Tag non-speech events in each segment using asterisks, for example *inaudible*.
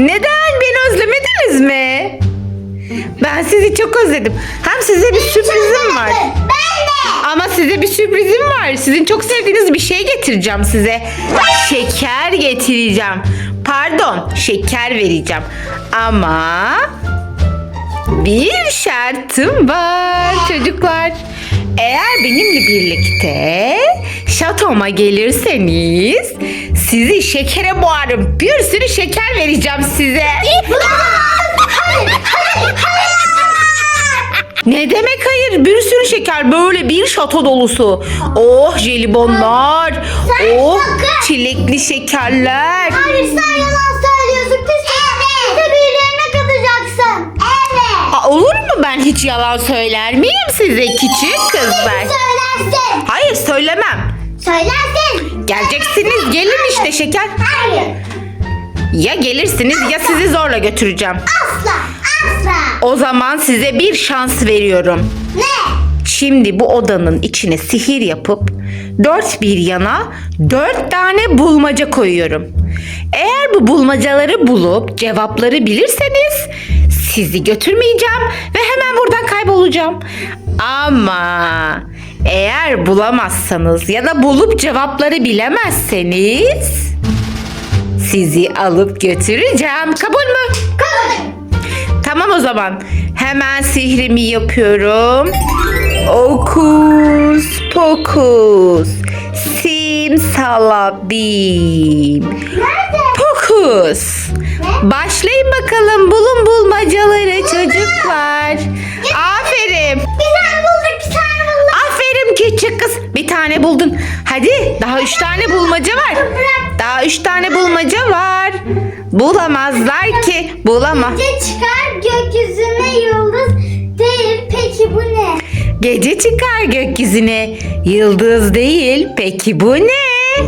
Neden beni özlemediniz mi? Ben sizi çok özledim. Hem size bir sürprizim var. Ben de. Ama size bir sürprizim var. Sizin çok sevdiğiniz bir şey getireceğim size. Şeker getireceğim. Pardon, şeker vereceğim. Ama bir şartım var çocuklar. Eğer benimle birlikte şatoma gelirseniz sizi şekere boğarım. Bir sürü şeker vereceğim size. Hayır, hayır, hayır. Ne demek hayır? Bir sürü şeker böyle bir şato dolusu. Oh jelibonlar. Sen Oh sakın. çilekli şekerler. Hayır sen yalan söylüyorsun. Pis evet. Birilerine katacaksın. Evet. Aa, olur mu ben hiç yalan söyler miyim size küçük kızlar? Söylersin. Hayır söylemem. Söylersin. Geleceksiniz gelin işte şeker. Hayır. Ya gelirsiniz ya sizi zorla götüreceğim. Asla. Asla. O zaman size bir şans veriyorum. Ne? Şimdi bu odanın içine sihir yapıp dört bir yana dört tane bulmaca koyuyorum. Eğer bu bulmacaları bulup cevapları bilirseniz sizi götürmeyeceğim ve hemen buradan kaybolacağım. Ama eğer bulamazsanız ya da bulup cevapları bilemezseniz sizi alıp götüreceğim. Kabul mü? Kabul. Tamam o zaman. Hemen sihrimi yapıyorum. Okus pokus. Simsalabim. Nerede? Pokus. Başlayın bakalım bulun bulmacaları çocuklar. Tane buldun. Hadi daha üç tane bulmaca var. Daha üç tane bulmaca var. Bulamazlar ki. Bulama. Gece çıkar gökyüzüne yıldız değil. Peki bu ne? Gece çıkar gökyüzüne. Yıldız değil. Peki bu ne?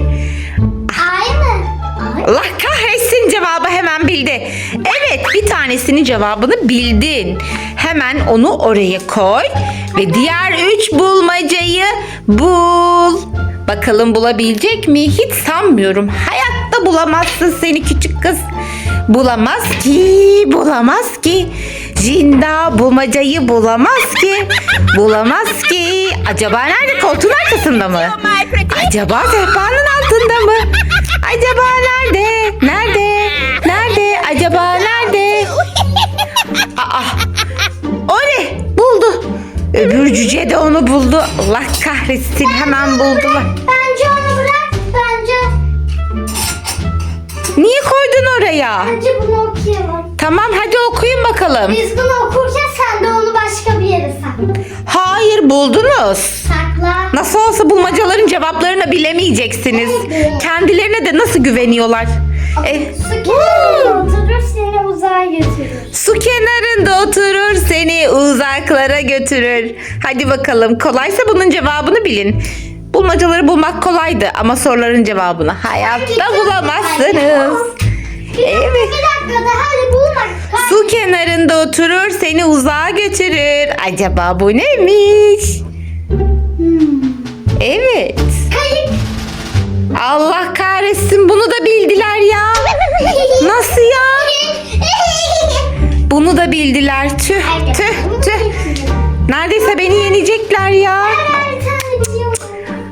Ay mı? Ay. Allah kahretsin cevabı hemen bildi. Evet bir tanesinin cevabını bildin. Hemen onu oraya koy. Ve diğer üç bulmacayı bul. Bakalım bulabilecek mi? Hiç sanmıyorum. Hayatta bulamazsın seni küçük kız. Bulamaz ki, bulamaz ki. Jinda bulmacayı bulamaz ki. Bulamaz ki. Acaba nerede? Koltuğun arkasında mı? Acaba sehpanın altında mı? Acaba nerede? Nerede? Nerede? Öbür cüce de onu buldu. Allah kahretsin hemen buldular. Bence onu bırak. Bence, Niye koydun oraya? bence bunu okuyalım. Tamam hadi okuyun bakalım. Biz bunu okurken sen de onu başka bir yere sakla. Hayır buldunuz. Sakla. Nasıl olsa bulmacaların cevaplarını bilemeyeceksiniz. Kendilerine de nasıl güveniyorlar? E, Su kenarında oturur uzağa götürür. su kenarında oturur seni uzaklara götürür. Hadi bakalım kolaysa bunun cevabını bilin. Bulmacaları bulmak kolaydı ama soruların cevabını hayatta bulamazsınız. Evet. Bir dakika daha hadi bulmak. Su kenarında oturur seni uzağa götürür. Acaba bu neymiş? Evet. Kayık. Allah kahretsin bunu da bildiler ya. *laughs* Nasıl ya? Bunu da bildiler. Tüh tüh tüh. Neredeyse beni yenecekler ya.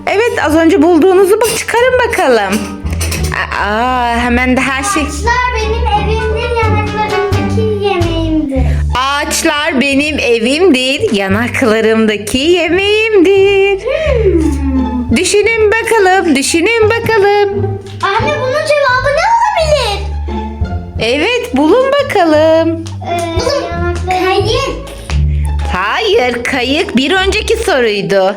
Evet az önce bulduğunuzu bak çıkarın bakalım. Aa, hemen de her şey. Ağaçlar benim evimdir yanaklarımdaki yemeğimdir. Ağaçlar benim evimdir, yanaklarımdaki yemeğimdir. Düşünün bakalım, düşünün bakalım. Anne bunun cevabı ne olabilir? Evet, bulun bakalım. Kayık. Hayır, kayık bir önceki soruydu.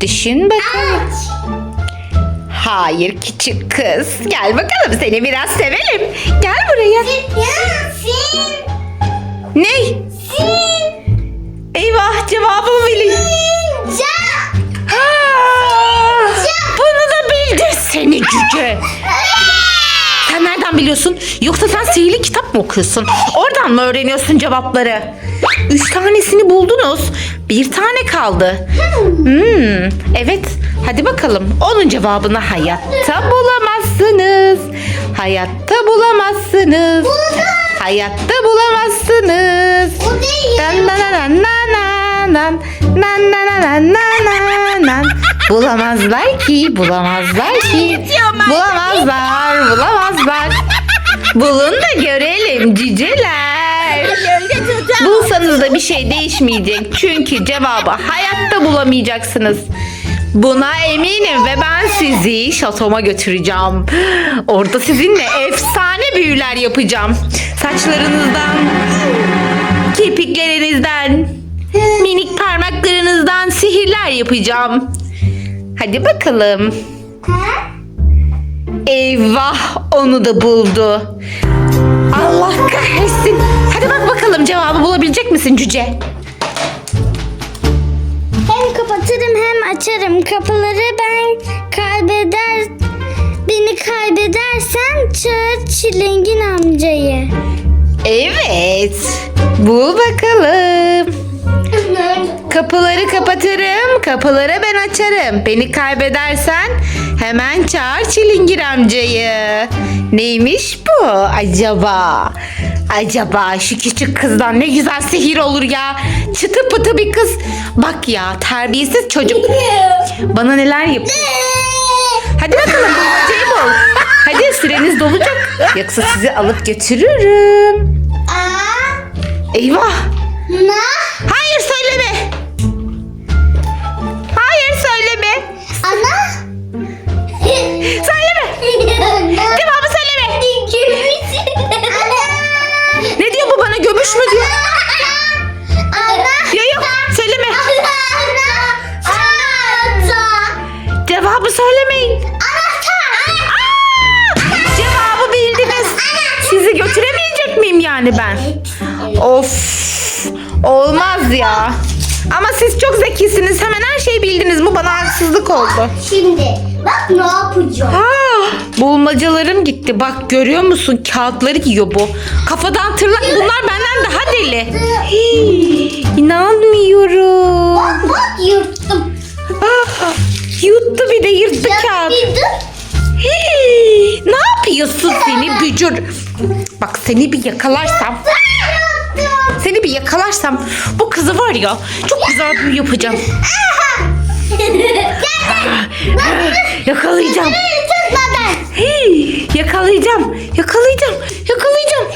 Düşün bakalım. Ağaç. Hayır küçük kız. Gel bakalım seni biraz sevelim. Gel buraya. Ya sil. Ne? Sil. Eyvah cevabımı bilin. Sincap. Aa, Bunu da bildin seni cüce. Nereden biliyorsun? Yoksa sen sihirli kitap mı okuyorsun? Oradan mı öğreniyorsun cevapları? Üç tanesini buldunuz. Bir tane kaldı. Hmm, evet. Hadi bakalım. Onun cevabını hayatta bulamazsınız. Hayatta bulamazsınız. Hayatta bulamazsınız. O değil. Dan dan dan dan dan dan. Nan nan nan nan. Bulamazlar ki, bulamazlar ki. Bulamazlar, bulamazlar. Bulun da görelim cüceler. Bulsanız da bir şey değişmeyecek. Çünkü cevabı hayatta bulamayacaksınız. Buna eminim ve ben sizi şatoma götüreceğim. Orada sizinle efsane büyüler yapacağım. Saçlarınızdan, kirpiklerinizden, minik parmaklarınızdan sihirler yapacağım. Hadi bakalım. Eyvah onu da buldu. Allah kahretsin. Hadi bak bakalım cevabı bulabilecek misin cüce? Hem kapatırım hem açarım. Kapıları ben kaybeder... Beni kaybedersen çağır çilingin amcayı. Evet. Bul bakalım. Kapıları kapatırım, kapıları ben açarım. Beni kaybedersen hemen çağır Çilingir amcayı. Neymiş bu acaba? Acaba şu küçük kızdan ne güzel sihir olur ya. Çıtı pıtı bir kız. Bak ya terbiyesiz çocuk. Bana neler yapıyor. Hadi bakalım bulmacayı bul. Hadi süreniz dolacak. Yoksa sizi alıp götürürüm. Aa, Eyvah. na, yani ben? Of. Olmaz ya. Ama siz çok zekisiniz. Hemen her şeyi bildiniz. Bu bana haksızlık oldu. Şimdi bak ne yapacağım. Ah, bulmacalarım gitti. Bak görüyor musun? Kağıtları yiyor bu. Kafadan tırnak. Bunlar benden daha deli. Hii, İnanmıyorum. Bak bak yırttım. Ah, yuttu bir de yırttı kağıt. Hii, ne yapıyorsun seni bücür? Bak seni bir yakalarsam. Seni bir yakalarsam bu kızı var ya çok güzel bir yapacağım. Yakalayacağım. Hey, yakalayacağım. Yakalayacağım. Yakalayacağım.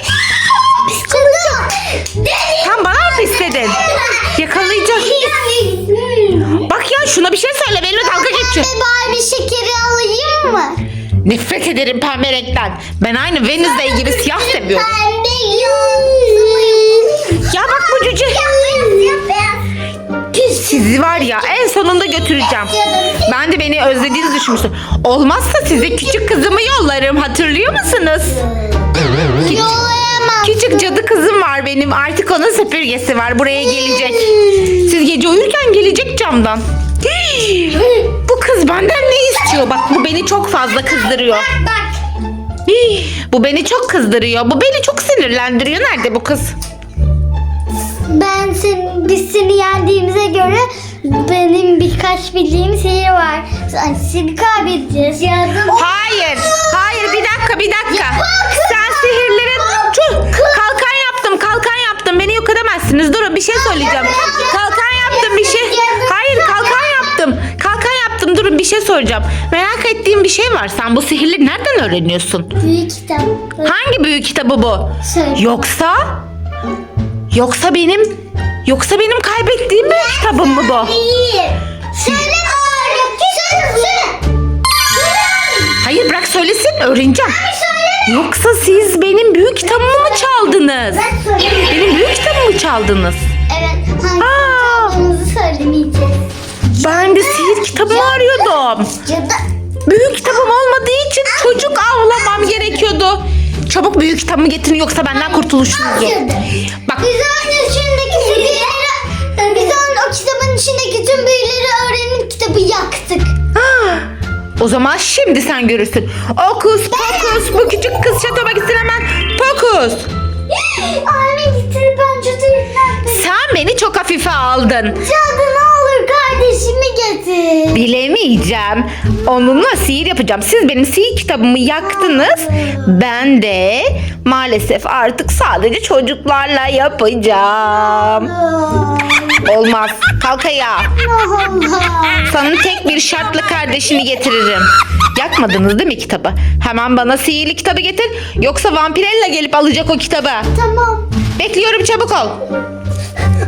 Sen bana mı istedin? Yakalayacağım. Bak ya şuna bir şey söyle. Nefret ederim pembe renkten. Ben aynı Wednesday gibi siyah seviyorum. Pembe yok. Ya bak bu cüce. Sizi var ya en sonunda götüreceğim. Ben de beni özlediğinizi düşünmüştüm. Olmazsa size küçük kızımı yollarım. Hatırlıyor musunuz? Küçük, küçük cadı kızım var benim. Artık onun süpürgesi var. Buraya gelecek. Siz gece uyurken gelecek camdan. Bu kız benden ne istiyor? Bak beni çok fazla kızdırıyor. Bak. Hii, Bu beni çok kızdırıyor. Bu beni çok sinirlendiriyor. Nerede bu kız? Ben sen, biz seni yendiğimize göre benim birkaç bildiğim sihir var. Sen seni kaybedeceğiz. Yardım. Hayır. Hayır bir dakika bir dakika. Sen sihirlerin Çuh, kalkan yaptım kalkan yaptım. Beni yok edemezsiniz. Durun bir şey söyleyeceğim. Kalkan yaptım bir şey. Hayır kalkan yaptım. Kalkan yaptım. Durun bir şey soracağım. Merak ettiğim bir şey var. Sen bu sihirleri nereden öğreniyorsun? Büyük kitap. Hangi büyük kitabı bu? Söyle. Yoksa yoksa benim yoksa benim kaybettiğim büyük kitabım mı bu? Hayır. Söyle. Söyle. Söyle. Hayır bırak söylesin öğreneceğim. Yoksa siz benim büyük kitabımı mı çaldınız? Ben söyleyeyim. Benim büyük kitabımı mı çaldınız? Evet. Hangi Aa! olduğumuzu söylemeyeceğiz. Ben de sihir kitabımı arıyordum. Cadı. Büyük kitabım olmadığı için çocuk avlamam gerekiyordu. Çabuk büyük kitabımı getirin yoksa benden kurtuluşunuz yok. Bak Biz onun içindeki büyüleri, biz onun o kitabın içindeki tüm büyüleri öğrenip kitabı yaktık. ah, o zaman şimdi sen görürsün. Okus pokus bu küçük kız şatoma gitsin hemen. Pokus. Anne getir ben cadı yüklendim. Sen beni çok hafife aldın. Cadı ne olur kardeşimi getir. Bilemeyeceğim. Onunla sihir yapacağım. Siz benim sihir kitabımı yaktınız. Ben de maalesef artık sadece çocuklarla yapacağım. Olmaz. Kalk ayağa. Sana tek bir şartla kardeşini getiririm. Yakmadınız değil mi kitabı? Hemen bana sihirli kitabı getir. Yoksa vampirella gelip alacak o kitabı. Tamam. Bekliyorum çabuk ol.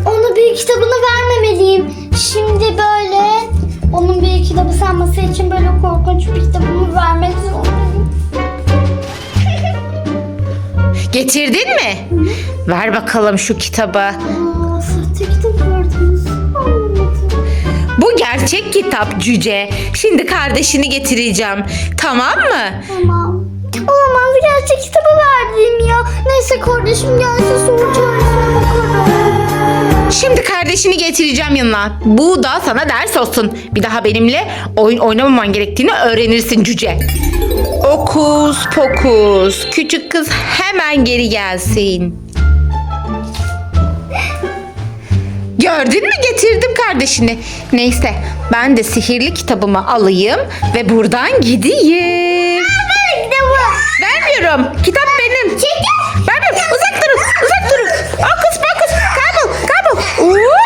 Ona bir kitabını vermemeliyim. Şimdi böyle onun bir kitabı sanması için böyle korkunç bir kitabımı vermek zorundayım. Getirdin mi? Ver bakalım şu kitabı. Aa, sahte kitap verdiniz. Anlamadım. Bu gerçek kitap cüce. Şimdi kardeşini getireceğim. Tamam mı? Tamam. Olamaz gerçek kitabı verdim ya. Neyse kardeşim gelse soracağım sonra bakarım. Şimdi kardeşini getireceğim yanına. Bu da sana ders olsun. Bir daha benimle oyun oynamaman gerektiğini öğrenirsin cüce. Okus pokus. Küçük kız hemen geri gelsin. Gördün mü getirdim kardeşini. Neyse ben de sihirli kitabımı alayım ve buradan gideyim. Vermiyorum. Kitap benim. Çekil. อู้